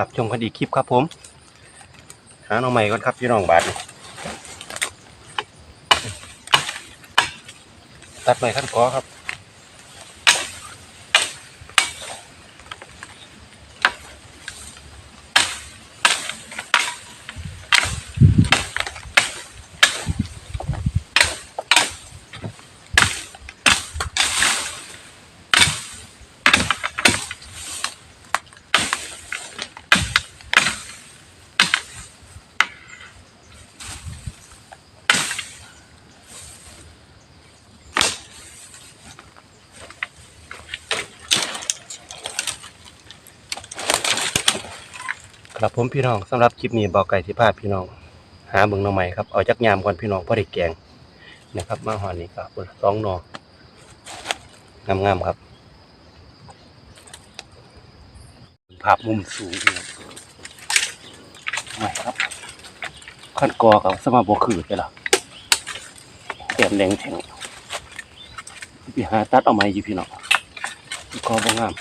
รับชมกันอีกคลิปครับผม หาหน่อใหม่ก่อนครับพี่น้องบาทนี่ตัดใหม่ขั้นกอครับ ครับผมพี่น้องสำหรับคลิปนี้บอกไก่ที่พาพี่น้อง หาเบิ่งหน่อใหม่ครับเอาจักยามก่อนพี่น้องพอได้แกงนะครับ มาหอนี้ครับสองหน่องามๆครับภาพมุมสูงพี่น้องไม่ครับขั้นกอกับสมาบวคือไปละแก้มแดงแข็งพี่หาตัดเอาไม้อยู่พี่น้องกอบ่งาม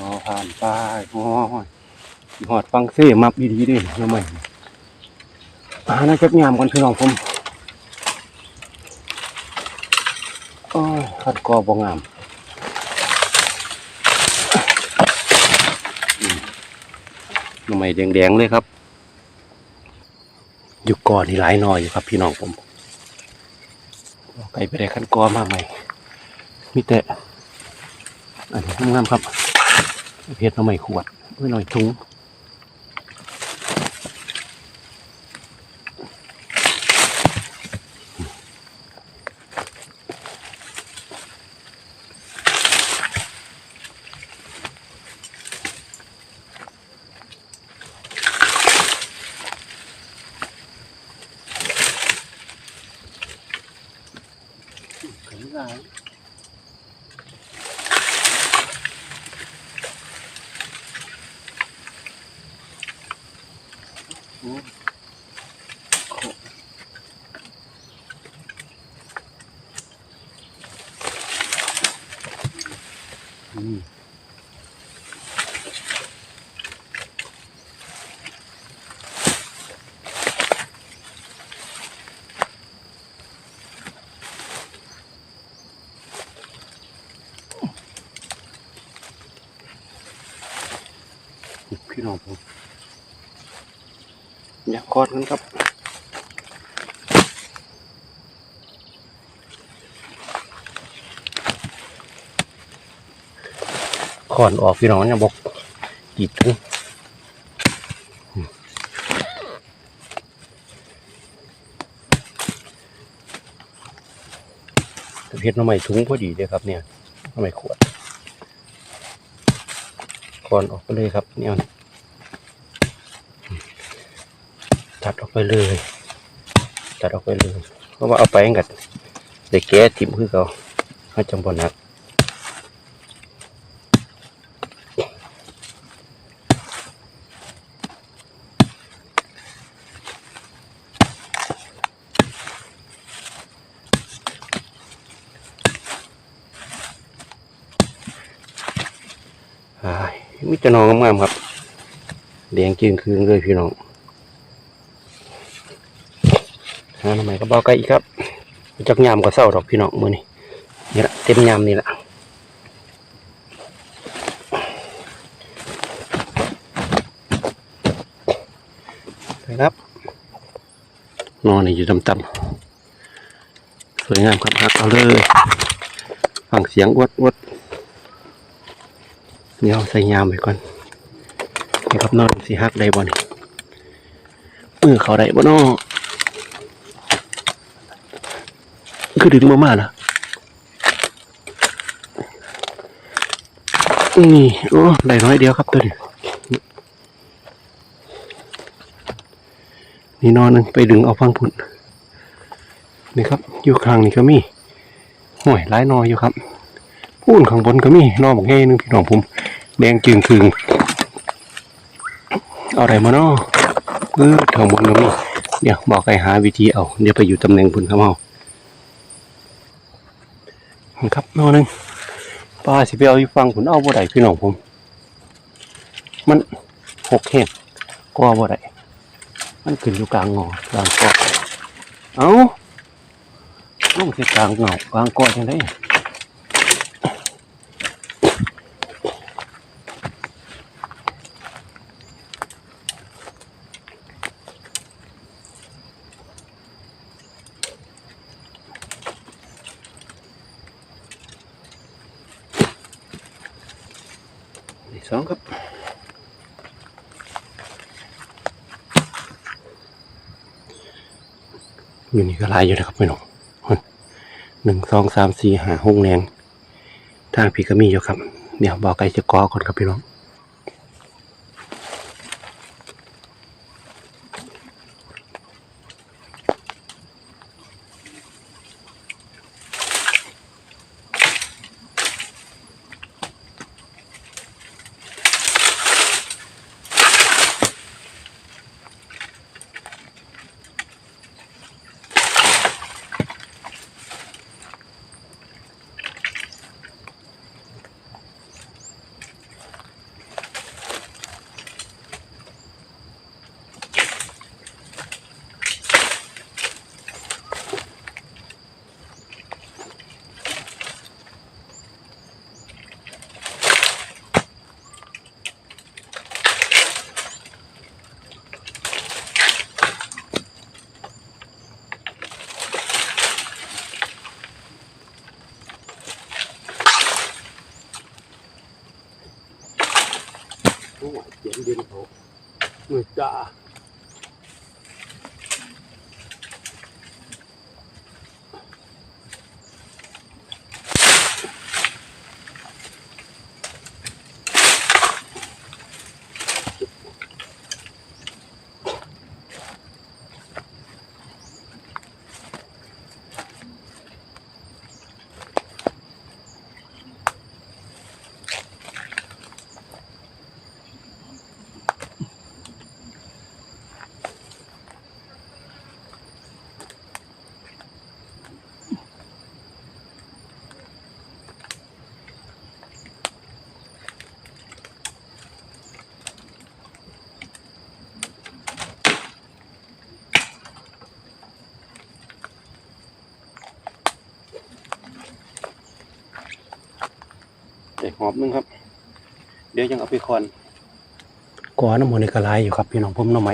นอ ผ่านไปโอ้ยหอดฟังเซ่มับดีๆด้วยยังไงอาน่าจะงามกันพี่น้องผมโอ้ยขัดกอบงามอืมหน่อไม้แดงๆเลยครับอยู่ก่อนี่หลายหน่อยอยู่ครับพี่น้องผมไก่ไปได้ขั้นกอมาใหม่มีแต่อันนี้งามๆครับ เพชรเราไม่ขวดไว้หน่อยถุงอื มพี่น้องผมอยา กอดกันครับขอนออกพี่น้องเนี่ยบอกกีดถุงเพชรน้ำใหม่ถุงพอดีเลยครับเนี่ยน้ำใหม่ขวดขอนออกไปเลยครับเนี่ย ตัดออกไปเลย ตัดออกไปเลยเพราะว่าเอาไปให้กัดเด็กแก่ทิ่มคือเขาให้จำบอนักอ่ายมิจะนองงามๆครับแดงจืงคืนเลยพี่น้อง หาทำไมก็บอกไก่อีกครับจักยามก็เศร้าดอกพี่น้องมือนี่นี่ละเต็มยามนี่ละไปครับนอนอยู่ต่ำๆสวยงามครับฮักเอาเลยฟังเสียงอวดอวดเดี๋ยวใส่ยามไปก่อนนี่ครับนอนสีฮักได้บ่นี่มือเขาได้บ่นอ คือดึงมามานะนี่โอ้ได้น้อยเดียวครับตัวนี้นี่นอนนึงไปดึงเอาฟังพุ่นนี่ครับ อยู่ข้างนี่ก็มีห่วยหลายนออยู่ครับพูนข้างบนก็มีนอบอกแง่นึงพี่น้องผมแดงจึงคืงเอาอะไรมาเนาะเออข้างบนก็มีเดี๋ยวบอกให้หาวิธีเอาเดี๋ยวไปอยู่ตำแหน่งพุ่นครับเอา ครับนอหนึงปลาสิไปเอาอีฟังผลเอาบ่ได้พี่น้องผม มันหกแห้งก็บ่ได้มันขึ้นอยู่กลางงอกลางกอเอ้าลงที่กลางเงากลางกอจังได ที่สองครับอยู่นี่ ก็หลายอยู่นะครับพี่น้องหนึ่งสองสามสี่ห้าหกแรงทางพี่ก็มีอยู่ครับ เดี๋ยวบอกไกลจะกอก่อนครับพี่น้องโอ้ยเหอมนึงครับ เดี๋ยวยังเอาไปคอนกอน้ำมันในกระไรอยู่ครับพี่น้องผมน้ำไม้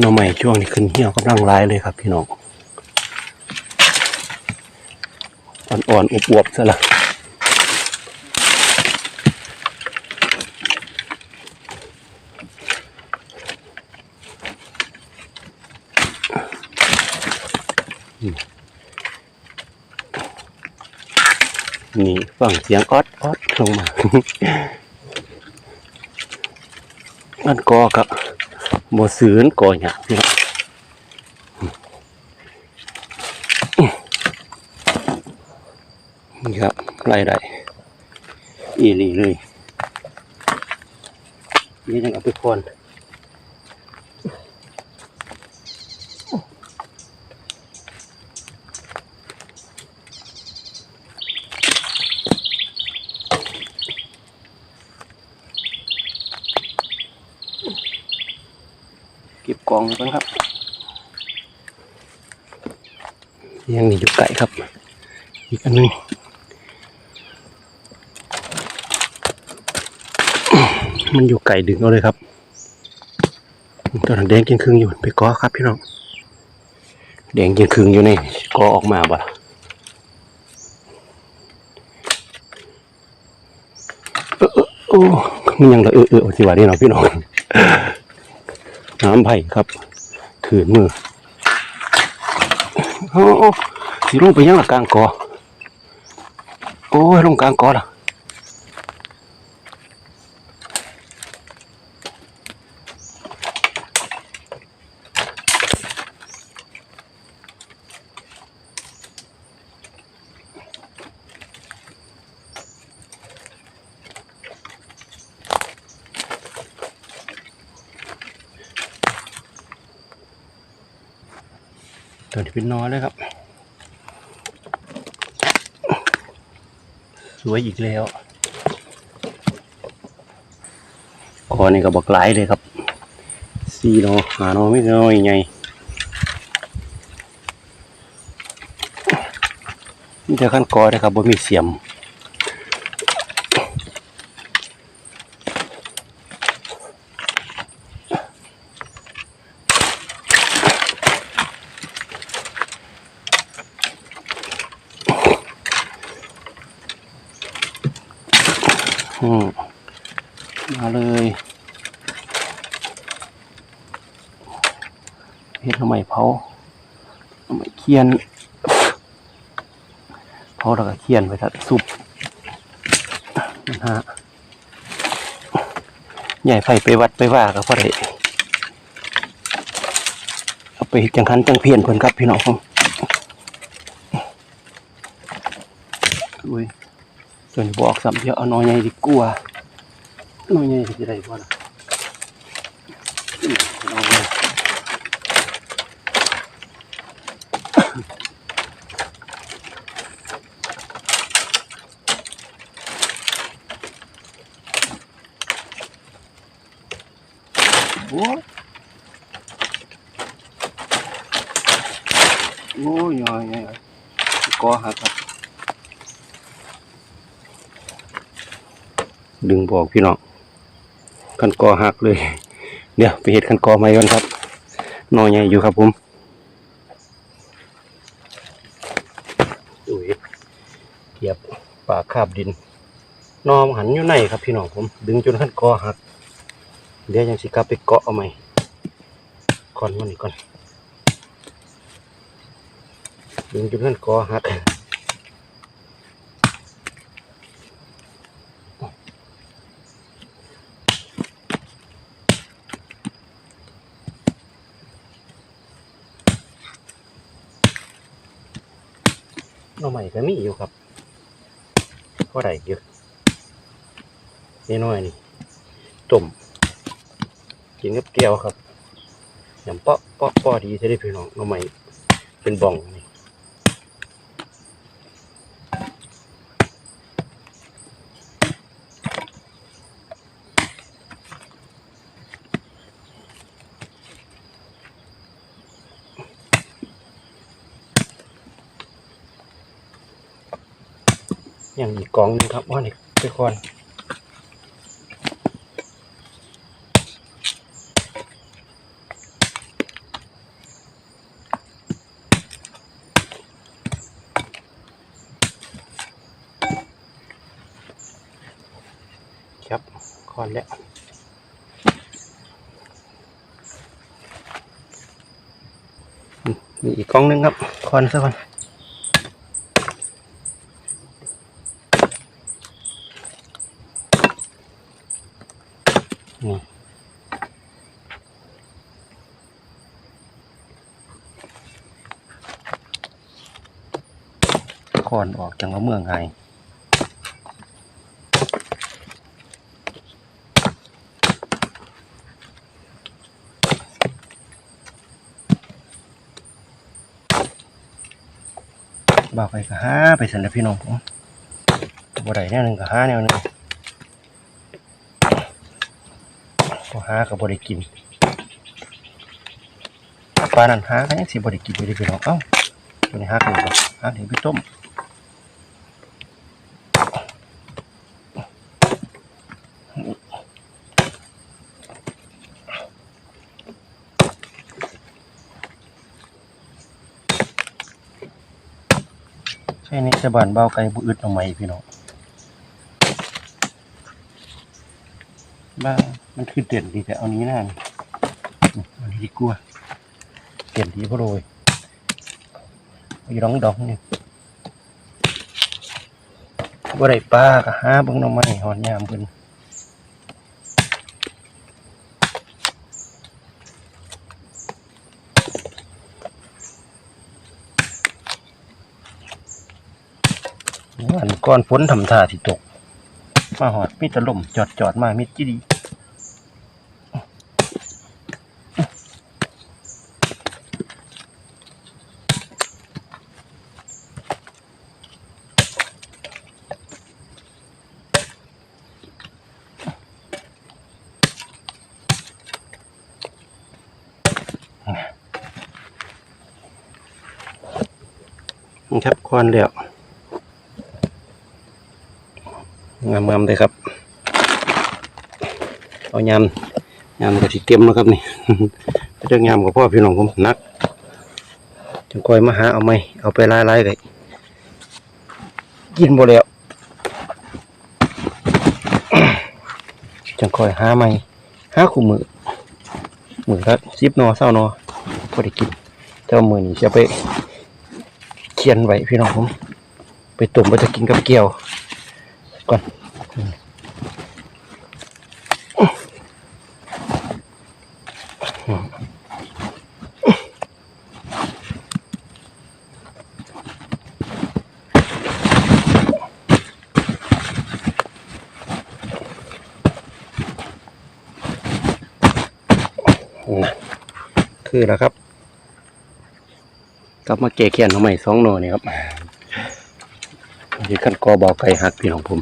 หน้ำใหม่ช่วงนี้ขึ้นเหี่ยวกำลังร้ายเลยครับพี่น้องอ่อนๆอวบๆซะละนี่ฟังเสียงออดออดลงมาอันกอกับ บ่ซื้อนก่อเนี่ยพี่น้องนี่ครับไล่ได้อีหลีเลยนี่ยังเอาไปพ่น องกันครับ ยังนี่อยู่ไก่ครับ อีกอันหนึงมันอยู่ไก่ดึงเอาเลยครับตอนนั้นแดงกินครึ่งอยู่ไปกอครับพี่น้องแดงกินครึ่งอยู่นี่กอออกมาบ่เออโอ้มันยังละเออเออสิว่านี่เนาะพี่น้อง น้ำไผ่ครับถือมือโอ้โอ้สิลงไปยังละกลางกอโอ้ยลงกลางกอล่ะ ตัว น้อยเลยครับ สวยอีกแล้วคอนี่ก็บอกหลายเลยครับสี่นอหานอไม่น้อยไงนี่จะขั้นกอเลยครับบ่มีเสียม อืมมาเลยเฮ็ดทำไมเผาทำไมเคียนเผาก็เคียนไปทัดสุปนะฮะใหญ่ไฟไปวัดไปว่าก็พอได้เอาไปจังคันจังเพียนเพิ่นครับพี่น้องผมอุ้ยจนบอกสำเดียวเอาน้อยใหญ่ดีกว่าน้อยใหญ่จะได้บ่ล่ะอืมเอาเลยโอ้ยโอ้ยน้อยใหญ่ก็หักครับ ดึงบอกพี่น้องคันกอหักเลย เดี๋ยวไปเห็ดคันกอใหม่ก่อนครับนอใหญ่อยู่ครับผมอุ้ยเกียบปากคาบดิน นอมนหันอยู่ในครับพี่น้องผม ดึงจนคันกอหัก เดี๋ยวยังสิกลับไปเกาะเอาใหม่ก่อนมันนี่ก่อนดึงจนคันกอหัก น่อใหม่ก็มีอยู่ครับก็ได้เยอะน้อยนี่ต้มกินกับแก้วครับยำเปาะเปาะเปาะดีจะได้พี่น้องหน่อใหม่เป็นบ่องนี่ อย่างอีกกองหนึงครับว่านี่ไปก่อนครับคอนแล้วมีอีกกองหนึงครับคอนซะก่อน ก่ ออกจังว่าเมืองไงบอกไปก็หาไปสันนะพี่น้องบ่ได้แนวหนึ่งก็หาแนวหนึ่งบ่หาก็บ่ได้กินปลานั่นหาก็ยังสิบ่ได้กินอยู่เด้อพี่น้องเอ้าตัวนี้หากันก่อนหาถึงไปต้ม ใช่บ้านเบาไก่บุอึดเอาไหมพี่น้องบ้ามันคือเด่นดีแต่เอานี้น่านี่นอานี้ดีกว่าเด่นดีพราะโรยอีร้องดองนี่บ่ได้ปลากะหาเบิ่งน้องไม้หอนยามเพิ่น วันก่อนฝนทำท่าที่ตก มาหอดมีแตะล่มจอดจอดมามิดจีดีนะครับควนแล้ว งามๆเลยครับ เอายำยำกะทิเต็มแล้วครับนี่เรื่องยำกับพ่อพี่น้องผมนักจังคอยมาหาเอาไหมเอาไปไล่ๆเลยกินบ่แล้วจังคอยหาไหมหาคู่มือมือละสิบนอเศร้านอพอได้กินแต่ว่ามือนี้จะไปเขียนไว้พี่น้องผมไปตุ่มไปจะกินกับเกี๊ยวก่อน คือแล้วครับ กลับมาเกะเขียนทำไมสองโนนี่ครับนี่ขั้นกอบอไก่หักพี่ของผม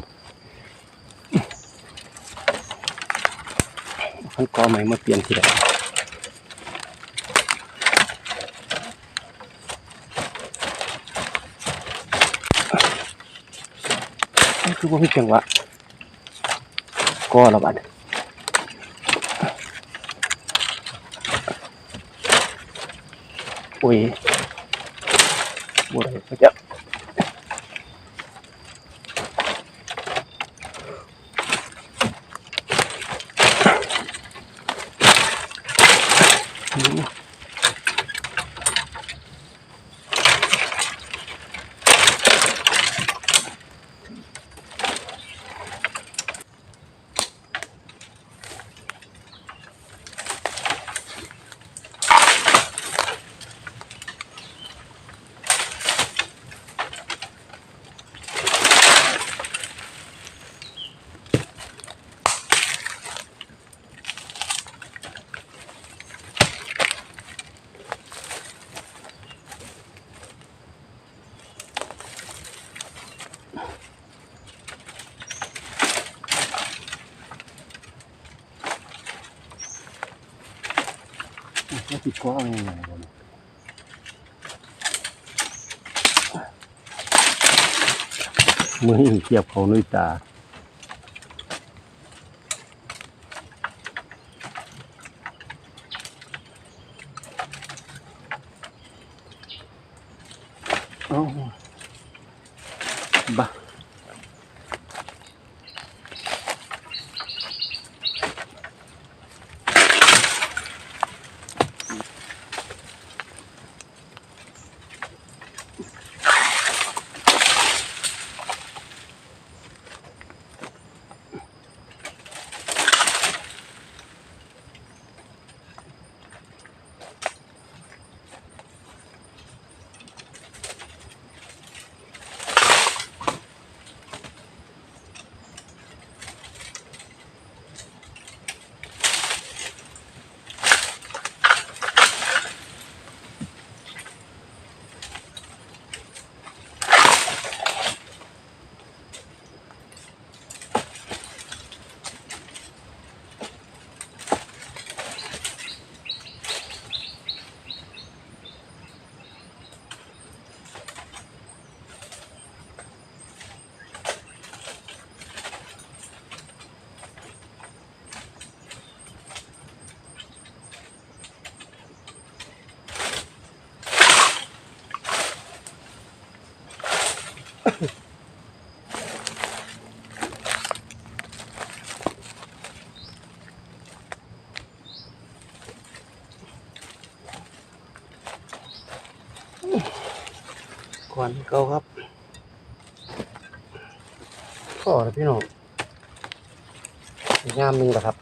ขั้นกอใหม่มาเปลี่ยนทีละคือว่าพี่จังหวะกอละบัด อุ้ยบ่ได้ก็จะ ว่าติดกอยังไงบ่เนี่ยมือเทียบเขานุ้ยตา ก่อนเก่าครับพ่อนะพี่น้องงามหนึ่งแหละครับ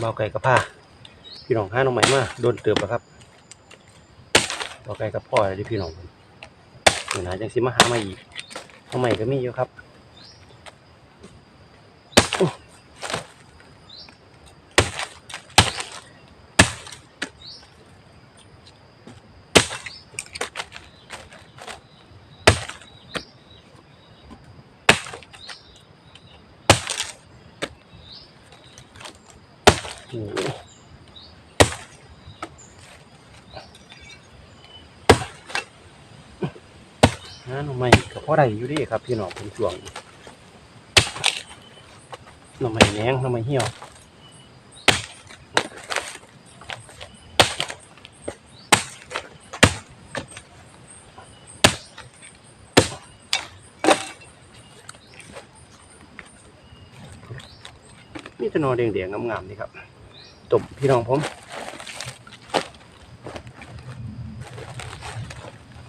เบาไก่กับผ้าพี่น้องห้าน้องใหม่มาโดนเติบแล้วครับเบาไก่กับพ่อเลยที่พี่น้องเดี๋ยวนะจังสิมาหามาอีกน้องใหม่ก็มีอยู่ครับ โอ้โหหาหน่อ ไม้ก็พอได้อยู่ดีครับ พี่น้องเป็นช่วงหน่อไม้แหนงหน่อไม้เหี่ยวนี่จะนอนแดงๆงามๆนี่ครับตบพี่น้องผม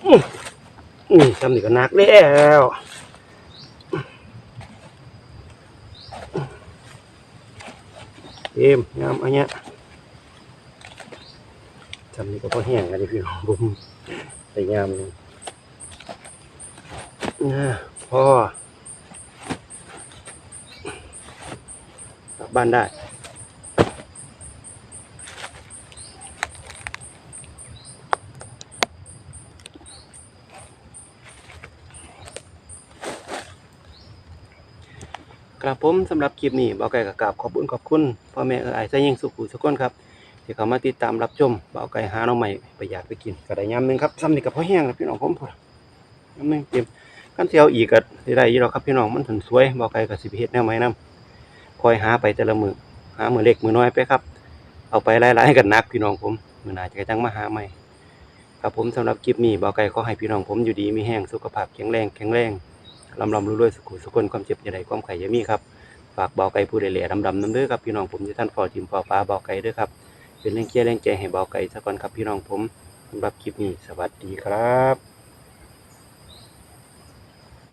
อื้อ ทำนี่ก็นักแล้วเอ็มงามอันเนี้ยทำนี่ก็พอแห้งกันดิพี่น้องผมไปงามเลยนะพ่อ กลับบ้านได้ กราบผมสำหรับคลิปนี้บ่าวไก่กับกราบขอบคุณขอบคุณพ่อแม่เออไอายใจยิงสุขุสุขคนครับที่เขามาติดตามรับชมบ่าวไก่หาน้องใหม่ไปอยากไปกินก็ได้ยามหนึ่งครับซ้ำนี่กับพ่อแห้งพี่น้องผมพอยามหนึ่งเต็มกันเที่ยวอีกก็ได้ได้ยู่หรอกครับพี่น้องมันถึงสวยบ่าวไก่กับสิบเฮ็ดแนวใหม่นํคอยหาไปแต่ละมือหามือเล็กมือน้อยไปครับ เอาไปหลายๆกันนักพี่น้องผมมือหนาจะจังมาหาใหม่ครับผมสำหรับคลิปนี้บ่าวไก่ขอให้พี่น้องผมอยู่ดีมีแห้งสุขภาพแข็งแรงแข็งแรง ลำลำรวยๆสุขุสุขคนความเจ็บอย่าใดความไข่อย่ามีครับฝากเบาไก่ผู้ใดเหล่ดำดำน้ำเด้อครับพี่น้องผมที่ท่านฟอจิมฟอฟ้าเบาไก่ด้วยครับเป็นเร่งเชียร์แรงใจให้เบาไก่สักก่อนครับพี่น้องผมสำหรับคลิปนี้สวัสดีครับ